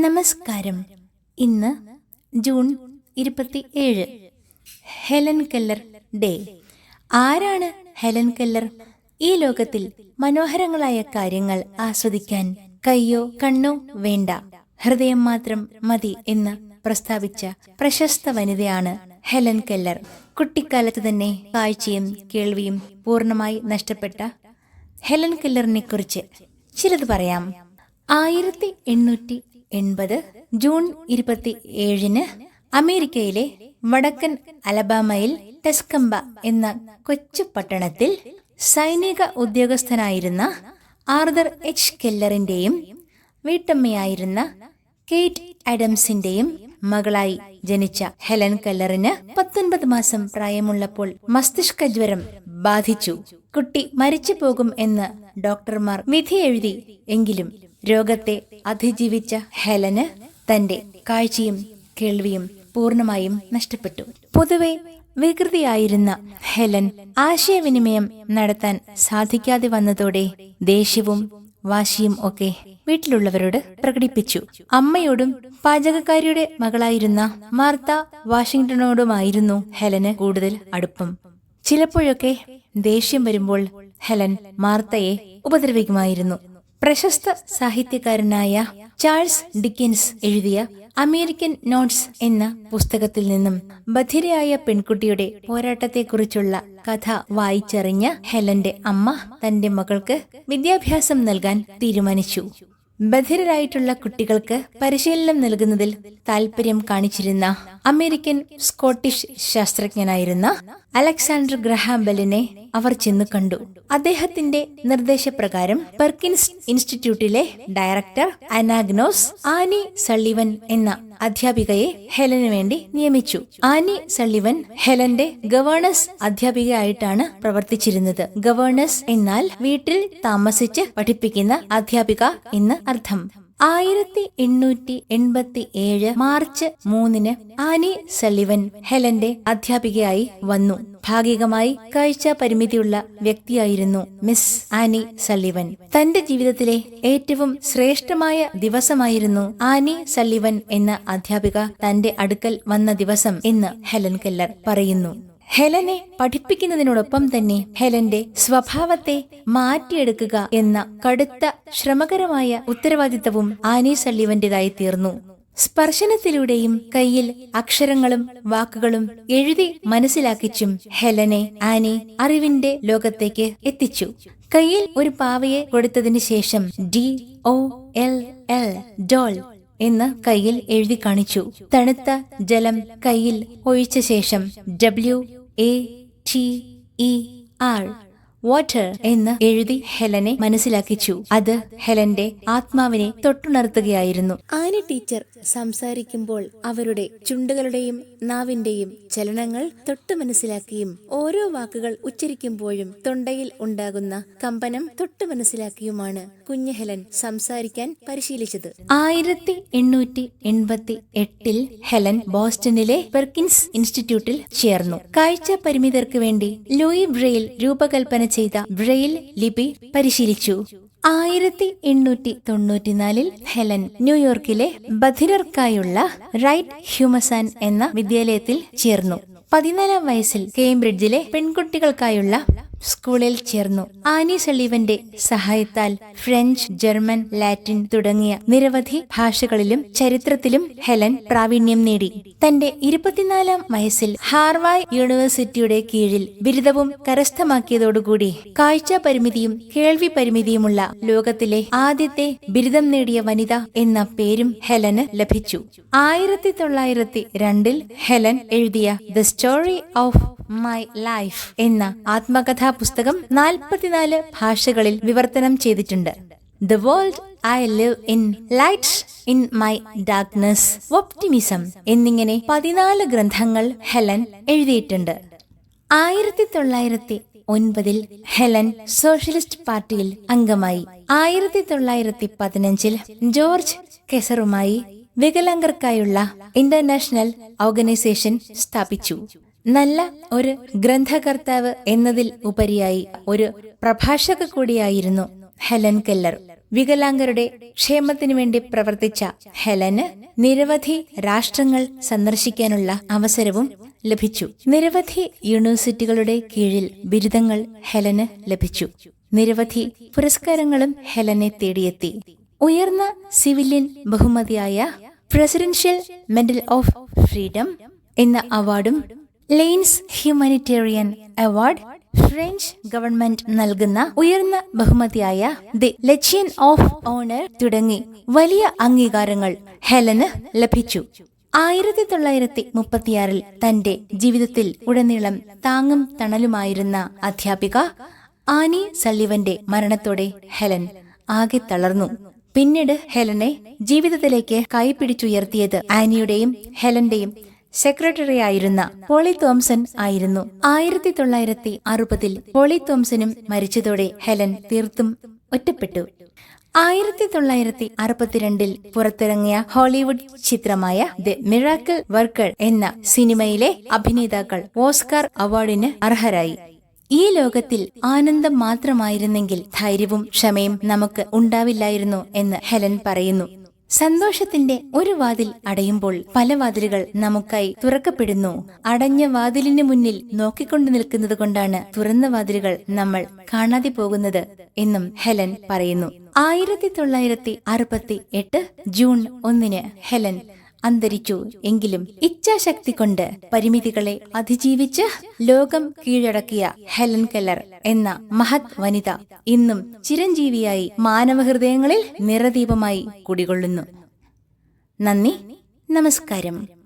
നമസ്കാരം. ഇന്ന് ജൂൺ ഇരുപത്തി ഏഴ് ഹെലൻ കെല്ലർ ഡേ. ആരാണ് ഹെലൻ കെല്ലർ? ഈ ലോകത്തിൽ മനോഹരങ്ങളായ കാര്യങ്ങൾ ആസ്വദിക്കാൻ കയ്യോ കണ്ണോ വേണ്ട. ഹൃദയം മാത്രം മതി എന്ന് പ്രസ്താവിച്ച പ്രശസ്ത വനിതയാണ് ഹെലൻ കെല്ലർ. കുട്ടിക്കാലത്ത് തന്നെ കാഴ്ചയും കേൾവിയും പൂർണമായി നഷ്ടപ്പെട്ട ഹെലൻ കെല്ലറിനെ കുറിച്ച് ചിലത് പറയാം. ആയിരത്തി എണ്ണൂറ്റി എൺപത് ജൂൺ ഇരുപത്തി ഏഴിന് അമേരിക്കയിലെ വടക്കൻ അലബാമയിൽ ടെസ്കംബ എന്ന കൊച്ചു പട്ടണത്തിൽ സൈനിക ഉദ്യോഗസ്ഥനായിരുന്ന ആർദർ എച്ച് കെല്ലറിന്റെയും വീട്ടമ്മയായിരുന്ന കേറ്റ് അഡംസിന്റെയും മകളായി ജനിച്ച ഹെലൻ കെല്ലറിന് പത്തൊൻപത് മാസം പ്രായമുള്ളപ്പോൾ മസ്തിഷ്ക ജ്വരം ബാധിച്ചു. കുട്ടി മരിച്ചു പോകും എന്ന് ഡോക്ടർമാർ വിധി എഴുതി എങ്കിലും രോഗത്തെ അതിജീവിച്ച ഹെലന് തന്റെ കാഴ്ചയും കേൾവിയും പൂർണമായും നഷ്ടപ്പെട്ടു. പൊതുവെ വികൃതിയായിരുന്ന ഹെലൻ ആശയവിനിമയം നടത്താൻ സാധിക്കാതെ വന്നതോടെ ദേഷ്യവും വാശിയും ഒക്കെ വീട്ടിലുള്ളവരോട് പ്രകടിപ്പിച്ചു. അമ്മയോടും പാചകക്കാരിയുടെ മകളായിരുന്ന മാർത്ത വാഷിങ്ടണോടുമായിരുന്നു ഹെലന് കൂടുതൽ അടുപ്പം. ചിലപ്പോഴൊക്കെ ദേഷ്യം വരുമ്പോൾ ഹെലൻ മാർത്തയെ ഉപദ്രവിക്കുമായിരുന്നു. പ്രശസ്ത സാഹിത്യകാരനായ ചാൾസ് ഡിക്കിൻസ് എഴുതിയ അമേരിക്കൻ നോട്ട്സ് എന്ന പുസ്തകത്തിൽ നിന്നും ബധിരയായ പെൺകുട്ടിയുടെ പോരാട്ടത്തെക്കുറിച്ചുള്ള കഥ വായിച്ചറിഞ്ഞ ഹെലന്റെ അമ്മ തന്റെ മകൾക്ക് വിദ്യാഭ്യാസം നൽകാൻ തീരുമാനിച്ചു. ബധിരരായിട്ടുള്ള കുട്ടികൾക്ക് പരിശീലനം നൽകുന്നതിൽ താൽപര്യം കാണിച്ചിരുന്ന അമേരിക്കൻ സ്കോട്ടിഷ് ശാസ്ത്രജ്ഞനായിരുന്ന അലക്സാണ്ടർ ഗ്രഹാംബലിനെ അവർ ചെന്ന് കണ്ടു. അദ്ദേഹത്തിന്റെ നിർദ്ദേശപ്രകാരം പെർക്കിൻസ് ഇൻസ്റ്റിറ്റ്യൂട്ടിലെ ഡയറക്ടർ അനാഗ്നോസ് ആനി സള്ളിവൻ എന്ന അധ്യാപികയെ ഹെലന് വേണ്ടി നിയമിച്ചു. ആനി സള്ളിവൻ ഹെലന്റെ ഗവേണസ് അധ്യാപികയായിട്ടാണ് പ്രവർത്തിച്ചിരുന്നത്. ഗവേണസ് എന്നാൽ വീട്ടിൽ താമസിച്ച് പഠിപ്പിക്കുന്ന അധ്യാപിക എന്ന് അർത്ഥം. ആയിരത്തി എണ്ണൂറ്റി എൺപത്തി ഏഴ് മാർച്ച് മൂന്നിന് ആനി സള്ളിവൻ ഹെലന്റെ അധ്യാപികയായി വന്നു. ഭാഗികമായി കാഴ്ച പരിമിതിയുള്ള വ്യക്തിയായിരുന്നു മിസ് ആനി സല്ലിവൻ തന്റെ ജീവിതത്തിലെ ഏറ്റവും ശ്രേഷ്ഠമായ ദിവസമായിരുന്നു ആനി സല്ലിവൻ എന്ന അധ്യാപിക തന്റെ അടുക്കൽ വന്ന ദിവസം എന്ന് ഹെലൻ കെല്ലർ പറയുന്നു. ഹെലനെ പഠിപ്പിക്കുന്നതിനോടൊപ്പം തന്നെ ഹെലന്റെ സ്വഭാവത്തെ മാറ്റിയെടുക്കുക എന്ന കടുത്ത ശ്രമകരമായ ഉത്തരവാദിത്തവും ആനി സള്ളിവന്റേതായി തീർന്നു. സ്പർശനത്തിലൂടെയും കയ്യിൽ അക്ഷരങ്ങളും വാക്കുകളും എഴുതി മനസ്സിലാക്കിച്ചും ഹെലനെ ആനി അറിവിന്റെ ലോകത്തേക്ക് എത്തിച്ചു. കയ്യിൽ ഒരു പാവയെ കൊടുത്തതിന് ശേഷം D O L L doll എന്ന് കയ്യിൽ എഴുതി കാണിച്ചു. തണുത്ത ജലം കയ്യിൽ ഒഴിച്ച ശേഷം W A T E R water എന്ന് എഴുതി ഹെലനെ മനസ്സിലാക്കിച്ചു. അത് ഹെലന്റെ ആത്മാവിനെ തൊട്ടുണർത്തുകയായിരുന്നു. ആന ടീച്ചർ സംസാരിക്കുമ്പോൾ അവരുടെ ചുണ്ടുകളുടെയും നാവിന്റെയും ചലനങ്ങൾ തൊട്ടു മനസ്സിലാക്കിയും ഓരോ വാക്കുകൾ ഉച്ചരിക്കുമ്പോഴും തൊണ്ടയിൽ ഉണ്ടാകുന്ന കമ്പനം തൊട്ടു മനസ്സിലാക്കിയുമാണ് കുഞ്ഞ് ഹെലൻ സംസാരിക്കാൻ പരിശീലിച്ചത്. ആയിരത്തി എണ്ണൂറ്റി എൺപത്തി എട്ടിൽ ഹെലൻ ബോസ്റ്റണിലെ പെർക്കിൻസ് ഇൻസ്റ്റിറ്റ്യൂട്ടിൽ ചേർന്നു. കാഴ്ച പരിമിതർക്ക് വേണ്ടി ലൂയി ബ്രെയിൽ രൂപകൽപ്പന ചെയ്ത ബ്രെയിൽ ലിപി പരിശീലിച്ചു. ആയിരത്തി എണ്ണൂറ്റി തൊണ്ണൂറ്റിനാലിൽ ഹെലൻ ന്യൂയോർക്കിലെ ബധിരർക്കായുള്ള റൈറ്റ് ഹ്യൂമസാൻ എന്ന വിദ്യാലയത്തിൽ ചേർന്നു. പതിനാലാം വയസ്സിൽ കേംബ്രിഡ്ജിലെ പെൺകുട്ടികൾക്കായുള്ള സ്കൂളിൽ ചേർന്നു. ആനി സളീവന്റെ സഹായത്താൽ ഫ്രഞ്ച് ജർമ്മൻ ലാറ്റിൻ തുടങ്ങിയ നിരവധി ഭാഷകളിലും ചരിത്രത്തിലും ഹെലൻ പ്രാവീണ്യം നേടി. തന്റെ ഇരുപത്തിനാലാം വയസ്സിൽ ഹാർവായ് യൂണിവേഴ്സിറ്റിയുടെ കീഴിൽ ബിരുദവും കരസ്ഥമാക്കിയതോടുകൂടി കാഴ്ച പരിമിതിയും കേൾവി പരിമിതിയുമുള്ള ലോകത്തിലെ ആദ്യത്തെ ബിരുദം നേടിയ വനിത എന്ന പേരും ഹെലന് ലഭിച്ചു. ആയിരത്തി തൊള്ളായിരത്തി രണ്ടിൽ ഹെലൻ എഴുതിയ the story of my life എന്ന ആത്മകഥാ പുസ്തകം നാൽപ്പത്തിനാല് ഭാഷകളിൽ വിവർത്തനം ചെയ്തിട്ടുണ്ട്. The world I live in lights in my darkness optimism എന്നിങ്ങനെ പതിനാല് ഗ്രന്ഥങ്ങൾ ഹെലൻ എഴുതിയിട്ടുണ്ട്. ആയിരത്തി തൊള്ളായിരത്തി ഒൻപതിൽ ഹെലൻ സോഷ്യലിസ്റ്റ് പാർട്ടിയിൽ അംഗമായി. ആയിരത്തി തൊള്ളായിരത്തി പതിനഞ്ചിൽ ജോർജ് കെസറുമായി വികലാംഗർക്കായുള്ള ഇന്റർനാഷണൽ ഓർഗനൈസേഷൻ സ്ഥാപിച്ചു. നല്ല ഒരു ഗ്രന്ഥകർത്താവ് എന്നതിൽ ഉപരിയായി ഒരു പ്രഭാഷക കൂടിയായിരുന്നു ഹെലൻ കെല്ലർ. വികലാംഗരുടെ ക്ഷേമത്തിനു വേണ്ടി പ്രവർത്തിച്ച ഹെലന് നിരവധി രാഷ്ട്രങ്ങൾ സന്ദർശിക്കാനുള്ള അവസരവും ലഭിച്ചു. നിരവധി യൂണിവേഴ്സിറ്റികളുടെ കീഴിൽ ബിരുദങ്ങൾ ഹെലന് ലഭിച്ചു. നിരവധി പുരസ്കാരങ്ങളും ഹെലനെ തേടിയെത്തി. ഉയർന്ന സിവിലിയൻ ബഹുമതിയായ പ്രസിഡൻഷ്യൽ മെഡൽ ഓഫ് ഫ്രീഡം എന്ന അവാർഡും Lions humanitarian award French government നൽകുന്ന ഉയർന്ന ബഹുമതിയായ ദി ലക്ഷ്യൻ ഓഫ് ഓണർ തുടങ്ങി വലിയ അംഗീകാരങ്ങൾ ഹെലന് ലഭിച്ചു. ആയിരത്തി തൊള്ളായിരത്തി മുപ്പത്തിയാറിൽ തന്റെ ജീവിതത്തിൽ ഉടനീളം താങ്ങും തണലുമായിരുന്ന അധ്യാപിക ആനി സള്ളിവന്റെ മരണത്തോടെ ഹെലൻ ആകെ തളർന്നു. പിന്നീട് ഹെലനെ ജീവിതത്തിലേക്ക് കൈപിടിച്ചുയർത്തിയത് ആനിയുടെയും ഹെലന്റെയും സെക്രട്ടറി ആയിരുന്ന പോളി തോംസൺ ആയിരുന്നു. ആയിരത്തി തൊള്ളായിരത്തി അറുപതിൽ പോളി തോംസനും മരിച്ചതോടെ ഹെലൻ തീർത്തും ഒറ്റപ്പെട്ടു. ആയിരത്തി തൊള്ളായിരത്തി അറുപത്തിരണ്ടിൽ പുറത്തിറങ്ങിയ ഹോളിവുഡ് ചിത്രമായ ദി മിറാക്കിൾ വർക്കർ എന്ന സിനിമയിലെ അഭിനേതാക്കൾ ഓസ്കാർ അവാർഡിന് അർഹരായി. ഈ ലോകത്തിൽ ആനന്ദം മാത്രമായിരുന്നെങ്കിൽ ധൈര്യവും ക്ഷമയും നമുക്ക് ഉണ്ടാവില്ലായിരുന്നു എന്ന് ഹെലൻ പറയുന്നു. സന്തോഷത്തിന്റെ ഒരു വാതിൽ അടയുമ്പോൾ പല വാതിലുകൾ നമുക്കായി തുറക്കപ്പെടുന്നു. അടഞ്ഞ വാതിലിന് മുന്നിൽ നോക്കിക്കൊണ്ടു നിൽക്കുന്നത് കൊണ്ടാണ് തുറന്ന വാതിലുകൾ നമ്മൾ കാണാതെ പോകുന്നത് എന്നും ഹെലൻ പറയുന്നു. ആയിരത്തി തൊള്ളായിരത്തി അറുപത്തി എട്ട് ജൂൺ ഒന്നിന് ഹെലൻ അന്തരിച്ചു. എങ്കിലും ഇച്ഛാശക്തി കൊണ്ട് പരിമിതികളെ അതിജീവിച്ച് ലോകം കീഴടക്കിയ ഹെലൻ കെല്ലർ എന്ന മഹത് വനിത ഇന്നും ചിരഞ്ജീവിയായി മാനവഹൃദയങ്ങളിൽ നിറദീപമായി കുടികൊള്ളുന്നു. നന്ദി. നമസ്കാരം.